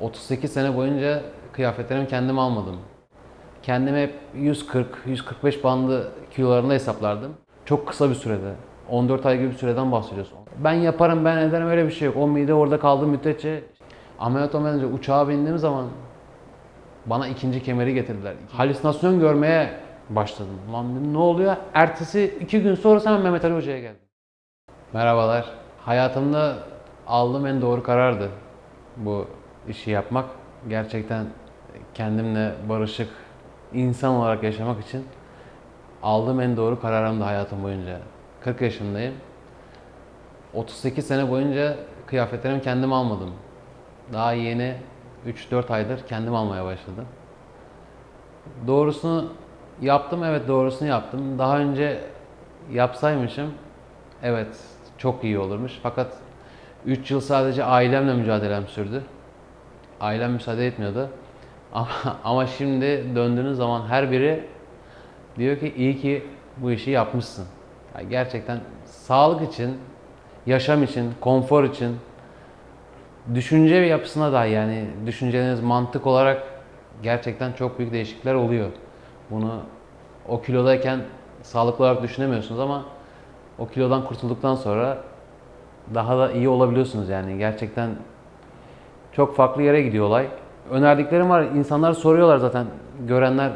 38 sene boyunca kıyafetlerimi kendim almadım. Kendimi hep 140-145 bandı kilolarında hesaplardım. Çok kısa bir sürede. 14 ay gibi bir süreden bahsediyorsun. Ben yaparım, ben ederim öyle bir şey yok. O mide orada kaldığı müddetçe ameliyat olmayınca uçağa bindiğim zaman bana ikinci kemeri getirdiler. Halüsinasyon görmeye başladım. Lan ne oluyor? Ertesi iki gün sonra hemen Mehmet Ali Hoca'ya geldim. Merhabalar. Hayatımda aldığım en doğru karardı bu işi yapmak. Gerçekten kendimle barışık insan olarak yaşamak için aldığım en doğru kararımdı hayatım boyunca. 40 yaşındayım. 38 sene boyunca kıyafetlerimi kendim almadım. Daha yeni 3-4 aydır kendim almaya başladım. Doğrusunu yaptım, evet doğrusunu yaptım. Daha önce yapsaymışım, evet çok iyi olurmuş. Fakat 3 yıl sadece ailemle mücadelem sürdü. Ailem müsaade etmiyordu. Ama, ama şimdi döndüğünüz zaman her biri diyor ki iyi ki bu işi yapmışsın. Ya gerçekten sağlık için, yaşam için, konfor için, düşünce yapısına da yani düşünceleriniz mantık olarak gerçekten çok büyük değişiklikler oluyor. Bunu o kilodayken sağlıklı olarak düşünemiyorsunuz ama o kilodan kurtulduktan sonra daha da iyi olabiliyorsunuz yani gerçekten çok farklı yere gidiyor olay. Önerdiklerim var. İnsanlar soruyorlar zaten. Görenler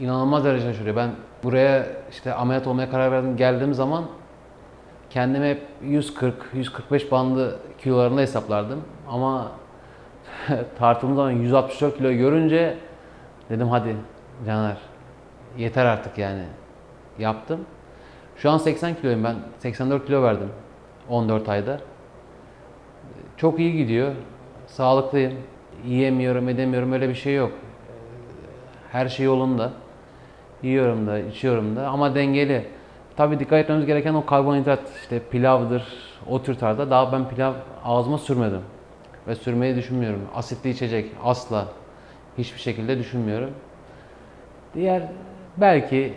inanılmaz derecede şaşırıyor. Ben buraya işte ameliyat olmaya karar verdim geldiğim zaman kendimi hep 140-145 bandı kilolarında hesaplardım. Ama tartıldığım zaman 164 kilo görünce dedim hadi Caner yeter artık yani. Yaptım. Şu an 80 kiloyum ben. 84 kilo verdim 14 ayda. Çok iyi gidiyor. Sağlıklıyım. Yiyemiyorum, edemiyorum öyle bir şey yok. Her şey yolunda. Yiyorum da, içiyorum da ama dengeli. Tabii dikkat etmemiz gereken o karbonhidrat, işte pilavdır, o tür tarzda. Daha ben pilav ağzıma sürmedim. Ve sürmeyi düşünmüyorum. Asitli içecek asla. Hiçbir şekilde düşünmüyorum. Diğer belki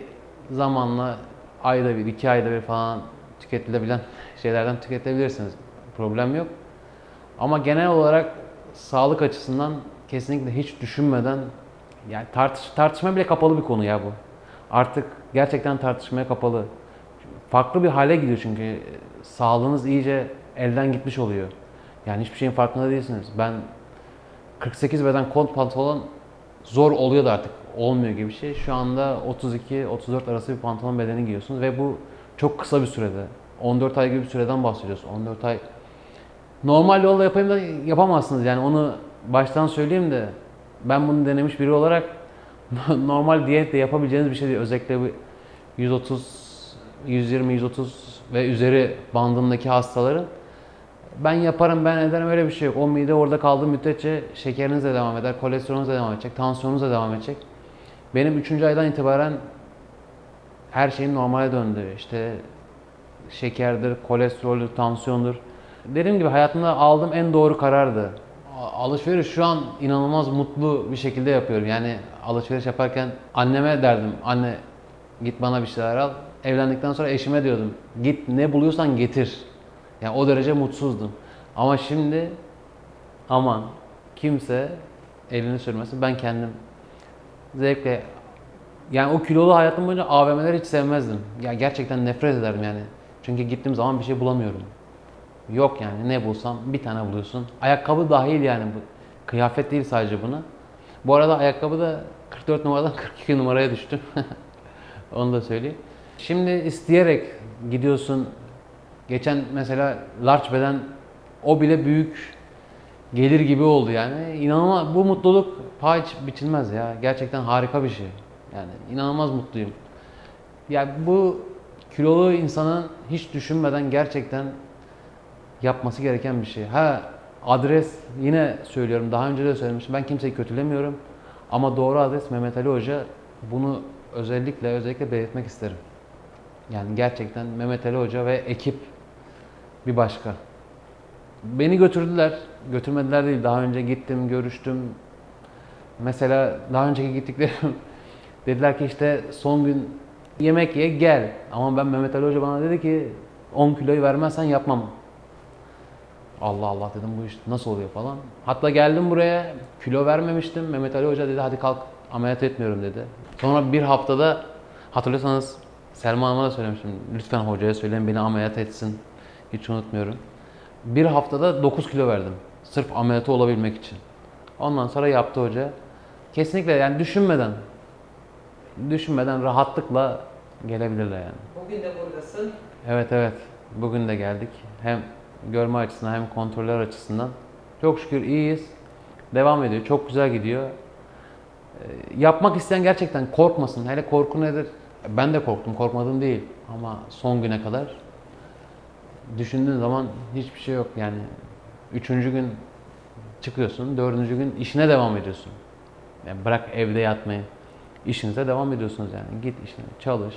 zamanla ayda bir, iki ayda bir falan tüketilebilen şeylerden tüketebilirsiniz. Problem yok. Ama genel olarak sağlık açısından kesinlikle hiç düşünmeden yani tartış tartışma bile kapalı bir konu ya bu. Artık gerçekten tartışmaya kapalı. Farklı bir hale gidiyor çünkü e, sağlığınız iyice elden gitmiş oluyor. Yani hiçbir şeyin farkında değilsiniz. Ben 48 beden kot pantolon zor oluyordu artık. Olmuyor gibi bir şey. Şu anda 32-34 arası bir pantolon bedeni giyiyorsunuz ve bu çok kısa bir sürede. 14 ay gibi bir süreden bahsediyoruz. 14 ay normal yolla yapayım da yapamazsınız yani onu baştan söyleyeyim de ben bunu denemiş biri olarak normal diyetle yapabileceğiniz bir şey değil. Özellikle bu 130, 120, 130 ve üzeri bandındaki hastaların ben yaparım, ben ederim öyle bir şey yok. O mide orada kaldığı müddetçe şekeriniz de devam eder, kolesterolünüz de devam edecek, tansiyonunuz da devam edecek. Benim 3. aydan itibaren her şeyim normale döndü. İşte şekerdir, kolesteroldür, tansiyondur. Dediğim gibi hayatımda aldığım en doğru karardı. Alışveriş şu an inanılmaz mutlu bir şekilde yapıyorum. Yani alışveriş yaparken anneme derdim, anne git bana bir şeyler al. Evlendikten sonra eşime diyordum, git ne buluyorsan getir. Yani o derece mutsuzdum. Ama şimdi aman kimse elini sürmesin. Ben kendim zevkle yani o kilolu hayatım boyunca AVM'leri hiç sevmezdim. Ya gerçekten nefret ederdim yani. Çünkü gittiğim zaman bir şey bulamıyorum. Yok yani ne bulsam bir tane buluyorsun. Ayakkabı dahil yani bu. Kıyafet değil sadece buna. Bu arada ayakkabı da 44 numaradan 42 numaraya düştüm. Onu da söyleyeyim. Şimdi isteyerek gidiyorsun. Geçen mesela large beden o bile büyük gelir gibi oldu yani. İnanılmaz bu mutluluk paha biçilmez ya. Gerçekten harika bir şey. Yani inanılmaz mutluyum. Ya bu kilolu insanın hiç düşünmeden gerçekten yapması gereken bir şey. Ha adres yine söylüyorum daha önce de söylemiştim. Ben kimseyi kötülemiyorum. Ama doğru adres Mehmet Ali Hoca. Bunu özellikle özellikle belirtmek isterim. Yani gerçekten Mehmet Ali Hoca ve ekip bir başka. Beni götürdüler. Götürmediler değil. Daha önce gittim, görüştüm. Mesela daha önceki gittiklerim dediler ki işte son gün yemek ye gel. Ama ben Mehmet Ali Hoca bana dedi ki 10 kiloyu vermezsen yapmam. Allah Allah dedim bu iş nasıl oluyor falan. Hatta geldim buraya kilo vermemiştim. Mehmet Ali Hoca dedi hadi kalk ameliyat etmiyorum dedi. Sonra bir haftada hatırlıyorsanız Selma Hanım'a da söylemiştim. Lütfen hocaya söyleyin beni ameliyat etsin. Hiç unutmuyorum. Bir haftada 9 kilo verdim. Sırf ameliyatı olabilmek için. Ondan sonra yaptı hoca. Kesinlikle yani düşünmeden düşünmeden rahatlıkla gelebilirler yani. Bugün de buradasın. Evet evet. Bugün de geldik. Hem görme açısından hem kontroller açısından. Çok şükür iyiyiz. Devam ediyor. Çok güzel gidiyor. Ee, yapmak isteyen gerçekten korkmasın. Hele korku nedir? Ben de korktum. Korkmadım değil. Ama son güne kadar düşündüğün zaman hiçbir şey yok. Yani üçüncü gün çıkıyorsun. Dördüncü gün işine devam ediyorsun. Yani bırak evde yatmayı. İşinize devam ediyorsunuz yani. Git işine çalış.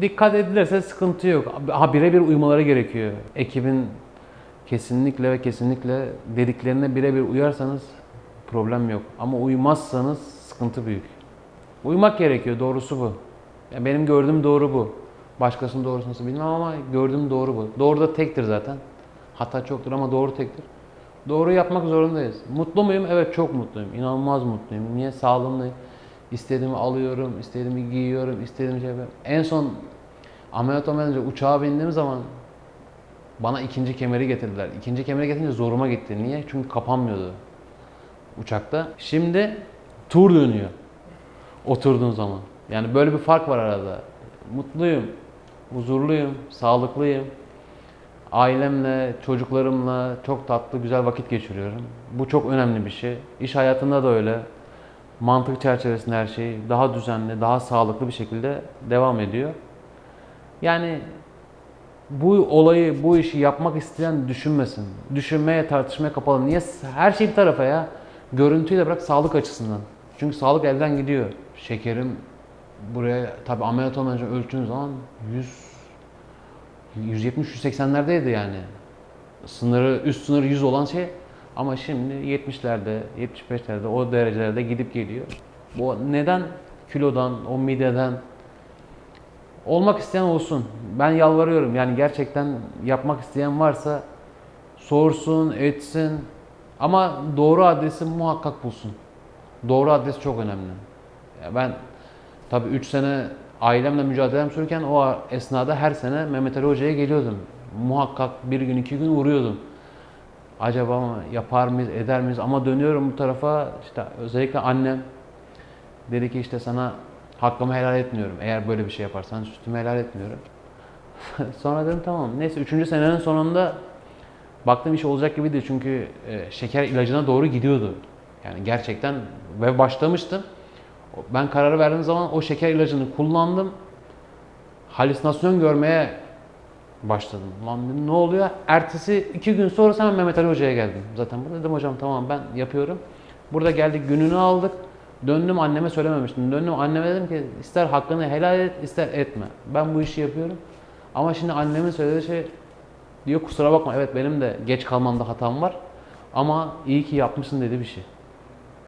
Dikkat edilirse sıkıntı yok. Ha birebir uymaları gerekiyor. Ekibin kesinlikle ve kesinlikle dediklerine birebir uyarsanız problem yok. Ama uymazsanız sıkıntı büyük. Uymak gerekiyor. Doğrusu bu. Ya benim gördüğüm doğru bu. Başkasının doğrusu nasıl bilmem ama gördüğüm doğru bu. Doğru da tektir zaten. Hata çoktur ama doğru tektir. Doğru yapmak zorundayız. Mutlu muyum? Evet çok mutluyum. İnanılmaz mutluyum. Niye? Sağlığımdayım. İstediğimi alıyorum, istediğimi giyiyorum, istediğimi şey yapıyorum. En son ameliyat olmadan önce uçağa bindiğim zaman bana ikinci kemeri getirdiler. İkinci kemeri getirince zoruma gitti. Niye? Çünkü kapanmıyordu uçakta. Şimdi tur dönüyor. Oturduğun zaman. Yani böyle bir fark var arada. Mutluyum, huzurluyum, sağlıklıyım. Ailemle, çocuklarımla çok tatlı, güzel vakit geçiriyorum. Bu çok önemli bir şey. İş hayatında da öyle. Mantık çerçevesinde her şey daha düzenli, daha sağlıklı bir şekilde devam ediyor. Yani bu olayı, bu işi yapmak isteyen düşünmesin. Düşünmeye, tartışmaya kapalı. Niye? Her şey bir tarafa ya. Görüntüyü de bırak sağlık açısından. Çünkü sağlık elden gidiyor. Şekerim buraya tabi ameliyat olmadan ölçtüğün zaman 100 170-180'lerdeydi yani. Sınırı, üst sınırı 100 olan şey ama şimdi 70'lerde, 75'lerde o derecelerde gidip geliyor. Bu neden? Kilodan, o mideden. Olmak isteyen olsun. Ben yalvarıyorum. Yani gerçekten yapmak isteyen varsa sorsun, etsin. Ama doğru adresi muhakkak bulsun. Doğru adres çok önemli. Ben tabii 3 sene ailemle mücadelem sürürken o esnada her sene Mehmet Ali Hoca'ya geliyordum. Muhakkak bir gün iki gün uğruyordum. Acaba yapar mıyız, eder miyiz? Ama dönüyorum bu tarafa işte özellikle annem dedi ki işte sana hakkımı helal etmiyorum. Eğer böyle bir şey yaparsan sütümü helal etmiyorum. Sonra dedim tamam. Neyse üçüncü senenin sonunda baktım iş olacak gibi değil çünkü e, şeker ilacına doğru gidiyordu. Yani gerçekten ve başlamıştım. Ben kararı verdiğim zaman o şeker ilacını kullandım. Halüsinasyon görmeye başladım. Lan dedim, ne oluyor? Ertesi iki gün sonra hemen Mehmet Ali Hoca'ya geldim. Zaten burada dedim hocam tamam ben yapıyorum. Burada geldik gününü aldık. Döndüm anneme söylememiştim. Döndüm anneme dedim ki ister hakkını helal et ister etme. Ben bu işi yapıyorum. Ama şimdi annemin söylediği şey diyor kusura bakma evet benim de geç kalmamda hatam var. Ama iyi ki yapmışsın dedi bir şey.